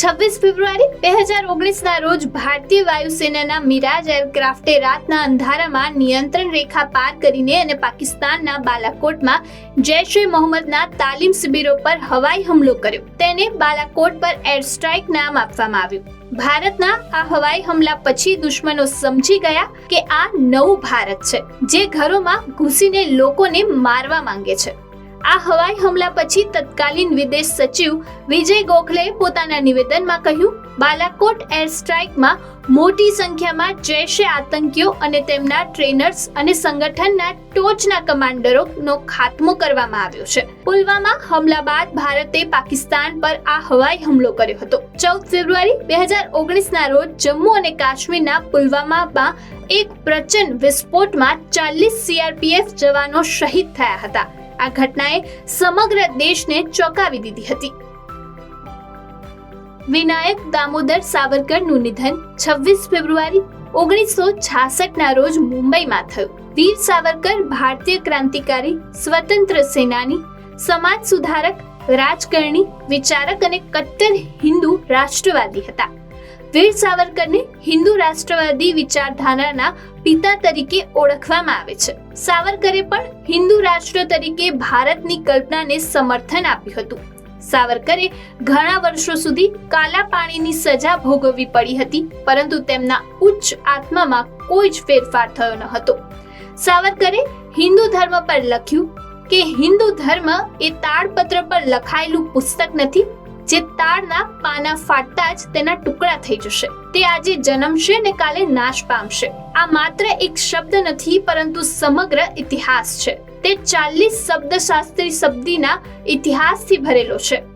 છવ્વીસ ફેબ્રુઆરી બે હજાર ઓગણીસના રોજ ભારતીય વાયુસેનાના મિરાજ એરક્રાફ્ટે રાતના અંધારામાં નિયંત્રણ રેખા પાર કરીને અને પાકિસ્તાનના બાલાકોટમાં જૈશ એ મોહમ્મદના તાલીમ શિબિરો પર હવાઈ હુમલો કર્યો. તેને બાલાકોટ પર એર સ્ટ્રાઇક નામ આપવામાં આવ્યું. ભારતના આ હવાઈ હુમલા પછી દુશ્મનો સમજી ગયા કે આ નવું ભારત છે, જે ઘરોમાં ઘૂસીને લોકોને મારવા માંગે છે. આ હવાઈ હુમલા પછી તત્કાલીન વિદેશ સચિવ વિજય ગોખલેએ પોતાના નિવેદનમાં કહ્યું, બાલાકોટ એર સ્ટ્રાઇકમાં મોટી સંખ્યામાં જૈશે આતંકીઓ અને તેમના ટ્રેનર્સ અને સંગઠનના ટોચના કમાન્ડરોનો ખાત્મો કરવામાં આવ્યો છે. પુલવામા હુમલા બાદ ભારતે પાકિસ્તાન પર આ હવાઈ હુમલો કર્યો હતો. ચૌદ ફેબ્રુઆરી બે હજાર ઓગણીસના રોજ જમ્મુ અને કાશ્મીરના પુલવામામાં એક પ્રચંડ વિસ્ફોટમાં ચાલીસ સીઆરપીએફ જવાનો શહીદ થયા હતા. આ ઘટનાએ સમગ્ર દેશને ચોંકાવી દીધી હતી. વિનાયક દામોદર સાવરકરનું નિધન છવ્વીસ ફેબ્રુઆરી ઓગણીસો છાસઠના રોજ મુંબઈમાં થયું. વીર સાવરકર ભારતીય ક્રાંતિકારી, સ્વતંત્ર સેનાની, સમાજ સુધારક, રાજકારણી, વિચારક અને કટ્ટર હિન્દુ રાષ્ટ્રવાદી હતા. વીર સાવરકરને હિન્દુ રાષ્ટ્રવાદી વિચારધારાના પિતા તરીકે ઓળખવામાં આવે છે. સાવરકરે પણ હિન્દુ રાષ્ટ્ર તરીકે ભારતની કલ્પનાને સમર્થન આપ્યું હતું. સાવરકરે ઘણા વર્ષો સુધી કાલા પાણીની સજા ભોગવવી પડી હતી, પરંતુ તેમના ઉચ્ચ આત્મામાં કોઈ જ ફેરફાર થયો ન હતો. સાવરકરે હિન્દુ ધર્મ પર લખ્યું કે હિન્દુ ધર્મ એ તાડપત્ર પર લખાયેલું પુસ્તક નથી જે તાળના પાના ફાટતા જ તેના ટુકડા થઈ જશે. તે આજે જન્મશે ને કાલે નાશ પામશે. આ માત્ર એક શબ્દ નથી, પરંતુ સમગ્ર ઇતિહાસ છે. તે ચાલીસ શબ્દશાસ્ત્રી શબ્દીના ઇતિહાસથી ભરેલો છે.